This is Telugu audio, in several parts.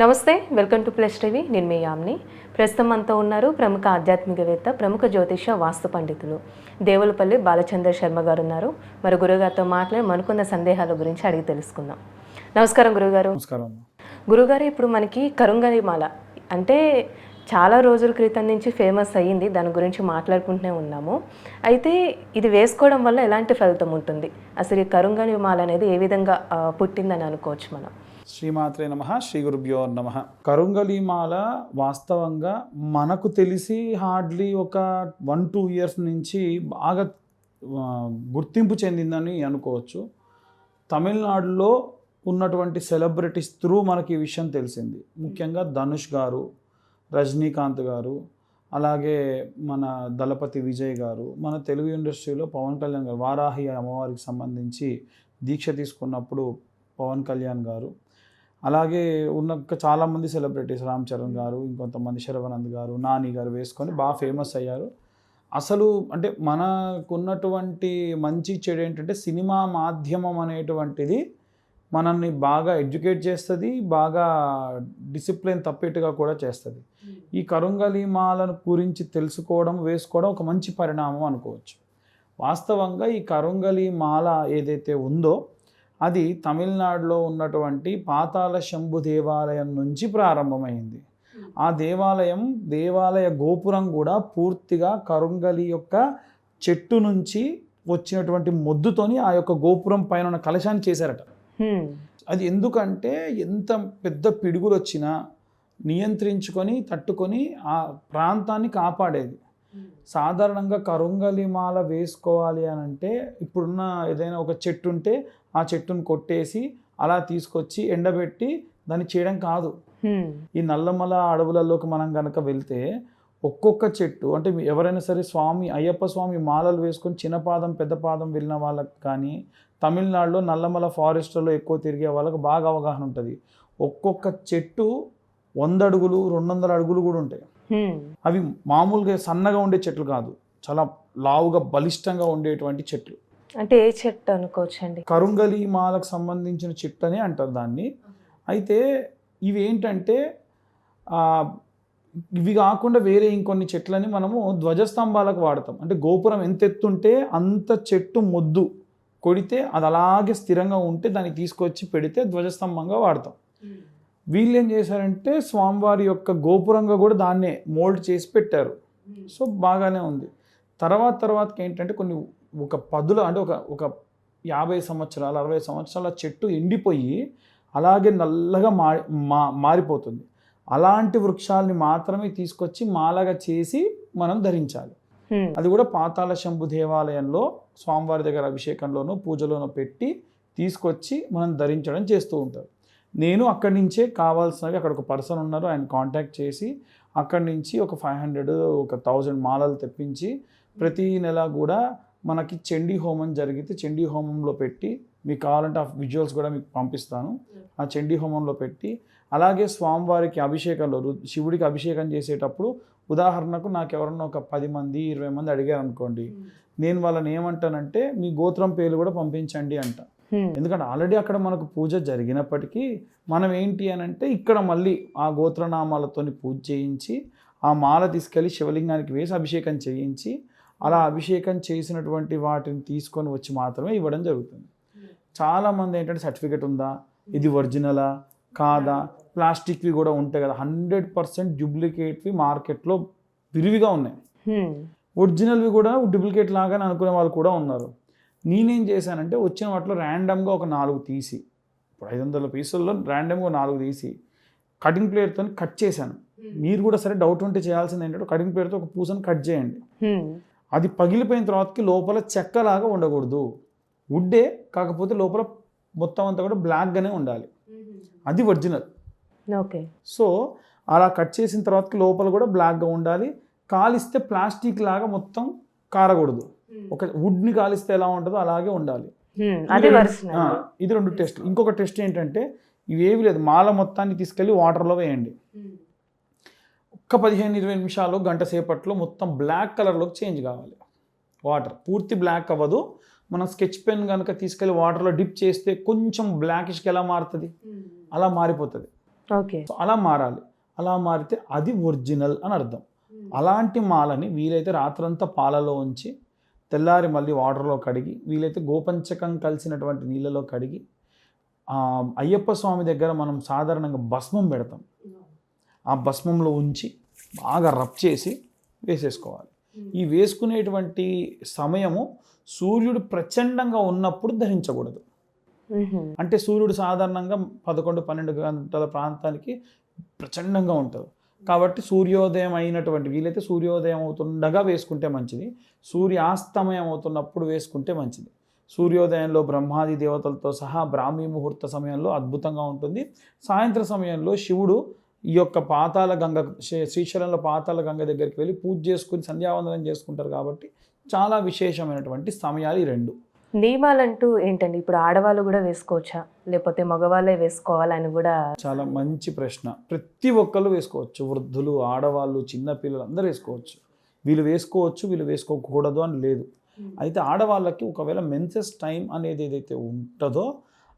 నమస్తే వెల్కమ్ టు ప్లస్ టీవీ. నేను మీ యామ్ని. ప్రస్తుతం మనతో ఉన్నారు ప్రముఖ ఆధ్యాత్మికవేత్త ప్రముఖ జ్యోతిష వాస్తు పండితులు దేవులపల్లి బాలచంద్ర శర్మ గారు ఉన్నారు మరి గురుగారితో మాట్లాడి మనకున్న సందేహాల గురించి అడిగి తెలుసుకుందాం. నమస్కారం గురుగారు. నమస్కారం గురుగారు ఇప్పుడు మనకి కరుంగలి మాల అంటే చాలా రోజుల క్రితం నుంచి ఫేమస్ అయ్యింది. దాని గురించి మాట్లాడుకుంటూనే ఉన్నాము. అయితే ఇది వేసుకోవడం వల్ల ఎలాంటి ఫలితం ఉంటుంది? అసలు ఈ కరుంగలి మాల అనేది ఏ విధంగా పుట్టిందని అనుకోవచ్చు మనం. శ్రీమాత్రే నమ శ్రీ గురుభ్యో నమ. కరుంగలిమాల వాస్తవంగా మనకు తెలిసి హార్డ్లీ ఒక వన్ టూ ఇయర్స్ నుంచి బాగా గుర్తింపు చెందిందని అనుకోవచ్చు. తమిళనాడులో ఉన్నటువంటి సెలబ్రిటీస్ త్రూ మనకి ఈ విషయం తెలిసింది. ముఖ్యంగా ధనుష్ గారు రజనీకాంత్ గారు అలాగే మన దళపతి విజయ్ గారు మన తెలుగు ఇండస్ట్రీలో పవన్ కళ్యాణ్ గారు వారాహి అమ్మవారికి సంబంధించి దీక్ష తీసుకున్నప్పుడు పవన్ కళ్యాణ్ గారు అలాగే ఉన్న చాలామంది సెలబ్రిటీస్ రామ్ చరణ్ గారు ఇంకొంతమంది శరవనంద్ గారు నాని గారు వేసుకొని బాగా ఫేమస్ అయ్యారు. అసలు అంటే మనకున్నటువంటి మంచి చెడు ఏంటంటే సినిమా మాధ్యమం అనేటువంటిది మనల్ని బాగా ఎడ్యుకేట్ చేస్తుంది బాగా డిసిప్లిన్ తప్పేట్టుగా కూడా చేస్తుంది. ఈ కరుంగలి మాలను గురించి తెలుసుకోవడం వేసుకోవడం ఒక మంచి పరిణామం అనుకోవచ్చు. వాస్తవంగా ఈ కరుంగలి మాల ఏదైతే ఉందో అది తమిళనాడులో ఉన్నటువంటి పాతాళ శంభు దేవాలయం నుంచి ప్రారంభమైంది. ఆ దేవాలయం దేవాలయ గోపురం కూడా పూర్తిగా కరుంగలి యొక్క చెట్టు నుంచి వచ్చినటువంటి మొద్దుతోని ఆ యొక్క గోపురం పైన ఉన్న కలశాన్ని చేశారట. అది ఎందుకంటే ఎంత పెద్ద పిడుగులు వచ్చినా నియంత్రించుకొని తట్టుకొని ఆ ప్రాంతాన్ని కాపాడేది. సాధారణంగా కరుంగలి మాల వేసుకోవాలి అని అంటే ఇప్పుడున్న ఏదైనా ఒక చెట్టు ఉంటే ఆ చెట్టును కొట్టేసి అలా తీసుకొచ్చి ఎండబెట్టి దాన్ని చేయడం కాదు. ఈ నల్లమల అడవులలోకి మనం కనుక వెళ్తే ఒక్కొక్క చెట్టు అంటే ఎవరైనా సరే స్వామి అయ్యప్ప స్వామి మాలలు వేసుకొని చిన్న పాదం పెద్ద పాదం వెళ్ళిన వాళ్ళకి కానీ తమిళనాడులో నల్లమల ఫారెస్ట్లో ఎక్కువ తిరిగే వాళ్ళకి బాగా అవగాహన ఉంటుంది ఒక్కొక్క చెట్టు వంద అడుగులు రెండు వందల అడుగులు కూడా ఉంటాయి. అవి మామూలుగా సన్నగా ఉండే చెట్లు కాదు. చాలా లావుగా బలిష్టంగా ఉండేటువంటి చెట్లు. అంటే ఏ చెట్టు అనుకోవచ్చండి? కరుంగలి మాలకు సంబంధించిన చెట్టు అని అంటారు దాన్ని. అయితే ఇవి ఏంటంటే ఆ, ఇవి కాకుండా వేరే ఇంకొన్ని చెట్లని మనము ధ్వజస్తంభాలకు వాడతాం. అంటే గోపురం ఎంత ఎత్తుంటే అంత చెట్టు మొద్దు కొడితే అది అలాగే స్థిరంగా ఉంటే దాన్ని తీసుకొచ్చి పెడితే ధ్వజస్తంభంగా వాడతాం. వీళ్ళు ఏం చేశారంటే స్వామివారి యొక్క గోపురంగా కూడా దాన్నే మోల్డ్ చేసి పెట్టారు. సో బాగానే ఉంది. తర్వాత తర్వాతకి ఏంటంటే కొన్ని ఒక పదుల అంటే ఒక ఒక యాభై సంవత్సరాలు అరవై సంవత్సరాల చెట్టు ఎండిపోయి అలాగే నల్లగా మా మారిపోతుంది. అలాంటి వృక్షాలని మాత్రమే తీసుకొచ్చి మాలగా చేసి మనం ధరించాలి. హ్మ్. అది కూడా పాతాళ శంభు దేవాలయంలో స్వామివారి దగ్గర అభిషేకంలోనూ పూజలోనూ పెట్టి తీసుకొచ్చి మనం ధరించడం చేస్తూ ఉంటారు. నేను అక్కడి నుంచే కావాల్సినవి అక్కడ ఒక పర్సన్ ఉన్నారు ఆయన కాంటాక్ట్ చేసి అక్కడి నుంచి ఒక ఫైవ్ హండ్రెడ్ ఒక థౌజండ్ మాలలు తెప్పించి ప్రతి నెల కూడా మనకి చండీ హోమం జరిగితే చండీ హోమంలో పెట్టి మీకు కావాలంటే ఆ విజువల్స్ కూడా మీకు పంపిస్తాను ఆ చండీ హోమంలో పెట్టి అలాగే స్వామివారికి అభిషేకంలో శివుడికి అభిషేకం చేసేటప్పుడు ఉదాహరణకు నాకు ఎవరన్నా ఒక పది మంది ఇరవై మంది అడిగారు అనుకోండి నేను వాళ్ళని ఏమంటానంటే మీ గోత్రం పేర్లు కూడా పంపించండి అంట. ఎందుకంటే ఆల్రెడీ అక్కడ మనకు పూజ జరిగినప్పటికీ మనం ఏంటి అని అంటే ఇక్కడ మళ్ళీ ఆ గోత్రనామాలతోని పూజ చేయించి ఆ మాల తీసుకెళ్ళి శివలింగానికి వేసి అభిషేకం చేయించి అలా అభిషేకం చేసినటువంటి వాటిని తీసుకొని వచ్చి మాత్రమే ఇవ్వడం జరుగుతుంది. చాలామంది ఏంటంటే సర్టిఫికెట్ ఉందా? ఇది ఒరిజినలా కాదా? ప్లాస్టిక్వి కూడా ఉంటాయి కదా. హండ్రెడ్ పర్సెంట్ డూప్లికేట్వి మార్కెట్లో విరివిగా ఉన్నాయి. ఒరిజినల్వి కూడా డూప్లికేట్ లాగానే అనుకునే వాళ్ళు కూడా ఉన్నారు. నేనేం చేశానంటే వచ్చిన వాటిలో ర్యాండమ్గా ఒక నాలుగు తీసి ఇప్పుడు ఐదు వందల పీసుల్లో ర్యాండమ్గా నాలుగు తీసి కటింగ్ ప్లేట్తో కట్ చేశాను. మీరు కూడా సరే డౌట్ ఉంటే చేయాల్సింది ఏంటంటే కటింగ్ ప్లేట్తో ఒక పూసను కట్ చేయండి. హ్మ్. అది పగిలిపోయిన తర్వాతకి లోపల చెక్కలాగా ఉండకూడదు. వుడ్డే కాకపోతే లోపల మొత్తం అంతా కూడా బ్లాక్గానే ఉండాలి. అది ఒరిజినల్. ఓకే సో అలా కట్ చేసిన తర్వాతకి లోపల కూడా బ్లాక్గా ఉండాలి. కాలిస్తే ప్లాస్టిక్ లాగా మొత్తం కారకూడదు. ఒక వుడ్ని కాలిస్తే ఎలా ఉంటుందో అలాగే ఉండాలి. అది ఇది రెండు- టెస్ట్ ఇంకొక టెస్ట్ ఏంటంటే ఇవేవి లేదు. మాల మొత్తాన్ని తీసుకెళ్ళి వాటర్లో వేయండి. ఒక్క పదిహేను ఇరవై నిమిషాలు గంట సేపట్లో మొత్తం బ్లాక్ కలర్లోకి చేంజ్ కావాలి. వాటర్ పూర్తి బ్లాక్ అవ్వదు. మనం స్కెచ్ పెన్ కనుక తీసుకెళ్ళి వాటర్లో డిప్ చేస్తే కొంచెం బ్లాకిష్కి ఎలా మారుతుంది? అలా మారిపోతుంది. ఓకే అలా మారాలి. అలా మారితే అది ఒరిజినల్ అని అర్థం. అలాంటి మాలని వీలైతే రాత్రంతా పాలలో ఉంచి తెల్లారి మళ్ళీ వాటర్లో కడిగి వీలైతే గోపంచకం కలిసినటువంటి నీళ్ళలో కడిగి అయ్యప్ప స్వామి దగ్గర మనం సాధారణంగా భస్మం పెడతాం. ఆ భస్మంలో ఉంచి బాగా రబ్ చేసి వేసేసుకోవాలి. ఈ వేసుకునేటువంటి సమయము సూర్యుడు ప్రచండంగా ఉన్నప్పుడు ధరించకూడదు. అంటే సూర్యుడు సాధారణంగా పదకొండు పన్నెండు గంటల ప్రాంతానికి ప్రచండంగా ఉంటుంది. కాబట్టి సూర్యోదయం అయినటువంటి వీలైతే సూర్యోదయం అవుతుండగా వేసుకుంటే మంచిది. సూర్యాస్తమయం అవుతున్నప్పుడు వేసుకుంటే మంచిది. సూర్యోదయంలో బ్రహ్మాది దేవతలతో సహా బ్రాహ్మీ ముహూర్త సమయంలో అద్భుతంగా ఉంటుంది. సాయంత్ర సమయంలో శివుడు ఈ యొక్క పాతాల గంగ శ్రీ- శ్రీశైలంలో పాతాల గంగ దగ్గరికి వెళ్ళి పూజ చేసుకుని సంధ్యావందనం చేసుకుంటారు కాబట్టి చాలా విశేషమైనటువంటి సమయాలు ఈ రెండు. నియమాలంటూ ఏంటండి? ఇప్పుడు ఆడవాళ్ళు కూడా వేసుకోవచ్చా? లేకపోతే మగవాళ్ళే వేసుకోవాలని కూడా చాలా మంచి ప్రశ్న. ప్రతి ఒక్కళ్ళు వేసుకోవచ్చు. వృద్ధులు ఆడవాళ్ళు చిన్నపిల్లలు అందరూ వేసుకోవచ్చు. వీళ్ళు వేసుకోవచ్చు వీళ్ళు వేసుకోకూడదు అని లేదు. అయితే ఆడవాళ్ళకి ఒకవేళ మెన్సెస్ టైం అనేది ఏదైతే ఉంటుందో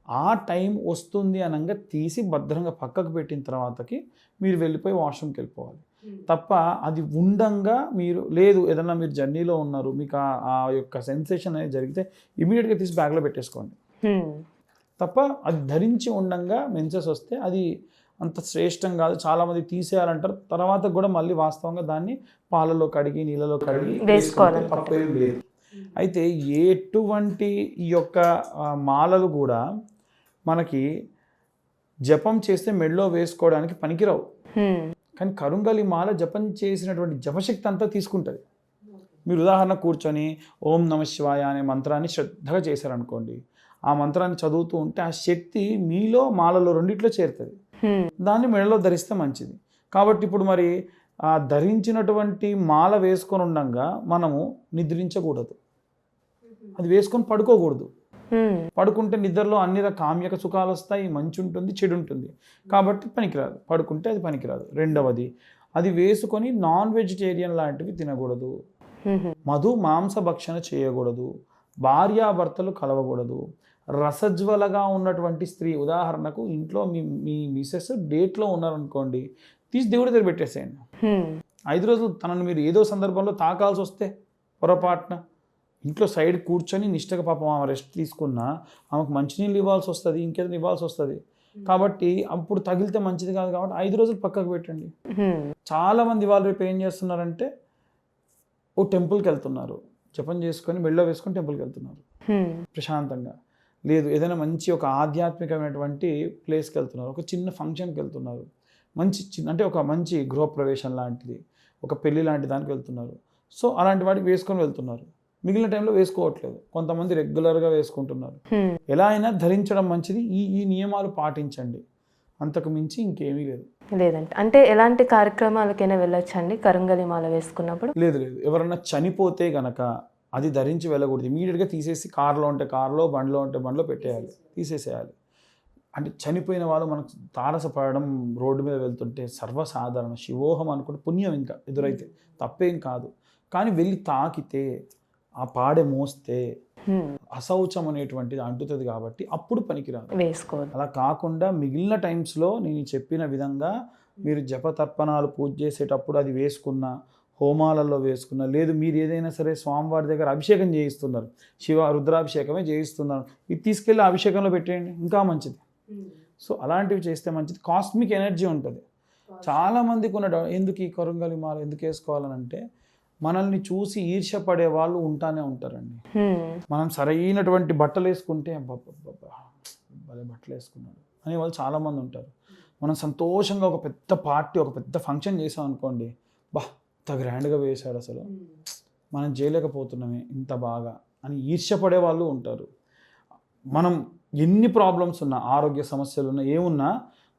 ఆ టైం వస్తుంది అనగా తీసి భద్రంగా పక్కకు పెట్టిన తర్వాతకి మీరు వెళ్ళిపోయి వాష్రూమ్కి వెళ్ళిపోవాలి. తప్ప అది ఉండంగా మీరు లేదు ఏదన్నా మీరు జర్నీలో ఉన్నారు మీకు ఆ- యొక్క సెన్సేషన్ అనేది జరిగితే ఇమీడియట్గా తీసి బ్యాగ్లో పెట్టేసుకోండి. మ్మ్. తప్ప అది ధరించి ఉండంగా మెన్సెస్ వస్తే అది అంత శ్రేష్టం కాదు. చాలామంది తీసేయాలంటారు. తర్వాత కూడా మళ్ళీ వాస్తవంగా దాన్ని పాలలో కడిగి నీళ్ళలో కడిగి. వేసుకుంటే తప్పేం లేదు. అయితే ఎటువంటి ఈ యొక్క మాలలు కూడా మనకి జపం చేస్తే మెడలో వేసుకోవడానికి పనికిరావు. కానీ కరుంగలి మాల జపం చేసినటువంటి జపశక్తి అంతా తీసుకుంటుంది మీరు ఉదాహరణ కూర్చొని ఓం నమ శివాయ అనే మంత్రాన్ని శ్రద్ధగా చేశారనుకోండి ఆ మంత్రాన్ని చదువుతూ ఉంటే ఆ శక్తి మీలో మాలలో రెండిట్లో చేరుతుంది. దాన్ని మెడలో ధరిస్తే మంచిది కాబట్టి ఇప్పుడు మరి ఆ ధరించినటువంటి మాల వేసుకొని ఉండంగా మనము నిద్రించకూడదు అది వేసుకొని పడుకోకూడదు. పడుకుంటే నిద్రలో అన్ని కామ్యక సుఖాలు వస్తాయి మంచి ఉంటుంది చెడు ఉంటుంది కాబట్టి పనికిరాదు. పడుకుంటే అది పనికిరాదు. రెండవది అది వేసుకొని నాన్ వెజిటేరియన్ లాంటివి తినకూడదు. మ్మ్. మధు మాంస భక్షణ చేయకూడదు. భార్యాభర్తలు కలవకూడదు. రసజ్వలగా ఉన్నటువంటి స్త్రీ ఉదాహరణకు ఇంట్లో మీ మీ మిసెస్ డేట్లో ఉన్నారనుకోండి తీసి దేవుడి దగ్గర పెట్టేసేయండి. మ్మ్. ఐదు రోజులు తనను మీరు ఏదో సందర్భంలో తాకాల్సి వస్తే పొరపాటున ఇంట్లో సైడ్ కూర్చొని నిష్టగా పాపం ఆమె రెస్ట్ తీసుకున్నా ఆమెకు మంచినీళ్ళు ఇవ్వాల్సి వస్తుంది ఇంకేదైనా ఇవ్వాల్సి వస్తుంది. కాబట్టి అప్పుడు తగిలితే మంచిది కాదు కాబట్టి ఐదు రోజులు పక్కకు పెట్టండి. మ్మ్. చాలామంది వాళ్ళు రేపు ఏం చేస్తున్నారంటే ఓ టెంపుల్కి వెళ్తున్నారు. జపం చేసుకొని మెళ్ళో వేసుకొని టెంపుల్కి వెళ్తున్నారు. మ్మ్. ప్రశాంతంగా. లేదు ఏదైనా మంచి ఒక ఆధ్యాత్మికమైనటువంటి ప్లేస్కి వెళ్తున్నారు. ఒక చిన్న ఫంక్షన్కి వెళ్తున్నారు. మంచి చిన్న అంటే ఒక మంచి గృహప్రవేశం లాంటిది. ఒక పెళ్ళి లాంటి దానికి వెళ్తున్నారు. సో అలాంటి వాటికి వేసుకొని వెళ్తున్నారు. మిగిలిన టైంలో వేసుకోవట్లేదు. కొంతమంది రెగ్యులర్గా వేసుకుంటున్నారు. ఎలా అయినా ధరించడం మంచిది. ఈ ఈ నియమాలు పాటించండి. అంతకు మించి ఇంకేమీ లేదు. లేదంటే అంటే ఎలాంటి కార్యక్రమాలకైనా వెళ్ళొచ్చండి. కరుంగలి మాల వేసుకున్నప్పుడు? లేదు లేదు. ఎవరన్నా చనిపోతే గనక అది ధరించి వెళ్ళకూడదు. ఇమీడియట్గా తీసేసి కార్లో ఉంటే కార్లో బండిలో ఉంటే బండిలో పెట్టేయాలి. తీసేసేయాలి. అంటే చనిపోయిన వాళ్ళు మనకు తారసపడడం రోడ్డు మీద వెళ్తుంటే సర్వసాధారణ శివోహం అనుకుంటే పుణ్యం ఇంకా ఎదురైతే. తప్పేం కాదు. కానీ వెళ్ళి తాకితే ఆ పాడె మోస్తే. అశౌచం అనేటువంటిది అంటుతుంది కాబట్టి అప్పుడు పనికిరాదు. వేసుకోవద్దు. అలా కాకుండా మిగిలిన టైమ్స్లో నేను చెప్పిన విధంగా మీరు జపతర్పణాలు పూజ చేసేటప్పుడు అది వేసుకున్న హోమాలలో వేసుకున్న లేదు మీరు ఏదైనా సరే స్వామివారి దగ్గర అభిషేకం చేయిస్తున్నారు శివ రుద్రాభిషేకమే చేయిస్తున్నారు ఇది తీసుకెళ్ళి అభిషేకంలో పెట్టేయండి ఇంకా మంచిది. సో అలాంటివి చేస్తే మంచిది. కాస్మిక్ ఎనర్జీ ఉంటుంది. చాలామందికి ఉన్న ఎందుకు ఈ కొరంగలి మాల ఎందుకు వేసుకోవాలని అంటే మనల్ని చూసి ఈర్ష్యపడే వాళ్ళు ఉంటానే ఉంటారండి. మనం సరైనటువంటి బట్టలు వేసుకుంటే భలే బట్టలు వేసుకున్నాడు అని వాళ్ళు చాలామంది ఉంటారు. మనం సంతోషంగా ఒక పెద్ద పార్టీ ఒక పెద్ద ఫంక్షన్ చేసాం అనుకోండి బా ఇంత గ్రాండ్గా వేశాడు అసలు. మనం చేయలేకపోతున్నామే ఇంత బాగా అని ఈర్ష్యపడే వాళ్ళు ఉంటారు. మనం ఎన్ని ప్రాబ్లమ్స్ ఉన్నా ఆరోగ్య సమస్యలు ఉన్నా ఏమున్నా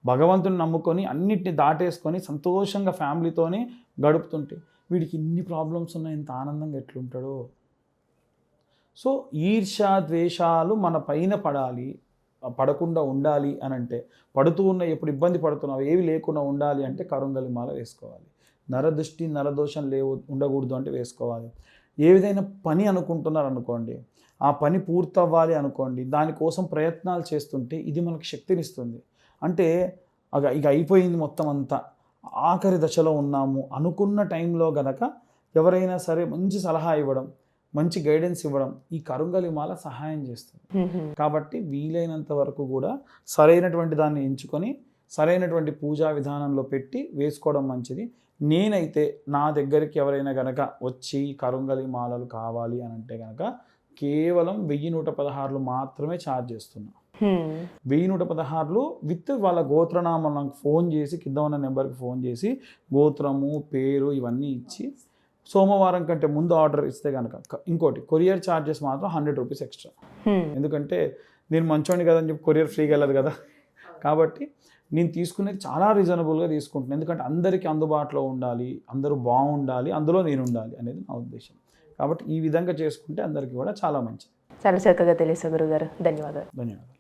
భగవంతుని నమ్ముకొని అన్నిటిని దాటేసుకొని సంతోషంగా ఫ్యామిలీతోని గడుపుతుంటే వీడికి ఇన్ని ప్రాబ్లమ్స్ ఉన్నాయి ఇంత ఆనందంగా ఎట్లుంటాడో. సో ఈర్ష ద్వేషాలు మన పైన పడాలి పడకుండా ఉండాలి అని అంటే పడుతూ ఉన్న ఎప్పుడు ఇబ్బంది పడుతున్నావు ఏవి లేకుండా ఉండాలి అంటే కరుంగలి మాల వేసుకోవాలి. నరదృష్టి నరదోషం లేవు ఉండకూడదు అంటే వేసుకోవాలి. ఏ విధమైన పని అనుకుంటున్నారు అనుకోండి ఆ పని పూర్తవ్వాలి అనుకోండి దానికోసం ప్రయత్నాలు చేస్తుంటే ఇది మనకు శక్తినిస్తుంది. అంటే ఇక అయిపోయింది మొత్తం అంతా. ఆఖరి దశలో ఉన్నాము అనుకున్న టైంలో గనక ఎవరైనా సరే మంచి సలహా ఇవ్వడం మంచి గైడెన్స్ ఇవ్వడం ఈ కరుంగలి మాల సహాయం చేస్తుంది. కాబట్టి వీలైనంత వరకు కూడా సరైనటువంటి దాన్ని ఎంచుకొని సరైనటువంటి పూజా విధానంలో పెట్టి వేసుకోవడం మంచిది నేనైతే నా దగ్గరికి ఎవరైనా గనక వచ్చి కరుంగలి మాలలు కావాలి అని అంటే గనక కేవలం వెయ్యి నూట పదహారులు మాత్రమే ఛార్జ్ చేస్తున్నా మ్మ్. వెయ్యి నూట పదహారులు విత్ వాళ్ళ గోత్రనామం నాకు ఫోన్ చేసి కింద ఉన్న నెంబర్కి ఫోన్ చేసి గోత్రము పేరు ఇవన్నీ ఇచ్చి సోమవారం కంటే ముందు ఆర్డర్ ఇస్తే కనుక ఇంకోటి కొరియర్ ఛార్జెస్ మాత్రం హండ్రెడ్ రూపీస్ ఎక్స్ట్రా. ఎందుకంటే నేను మంచోని కదని చెప్పి కొరియర్ ఫ్రీగా వెళ్ళదు కదా. కాబట్టి నేను తీసుకునేది చాలా రీజనబుల్గా తీసుకుంటున్నాను ఎందుకంటే అందరికీ అందుబాటులో ఉండాలి అందరూ బాగుండాలి అందులో నేను ఉండాలి అనేది నా ఉద్దేశం. కాబట్టి ఈ విధంగా చేసుకుంటే అందరికీ కూడా చాలా మంచిది. చాలా చక్కగా తెలియదు గురుగారు. ధన్యవాదాలు. ధన్యవాదాలు.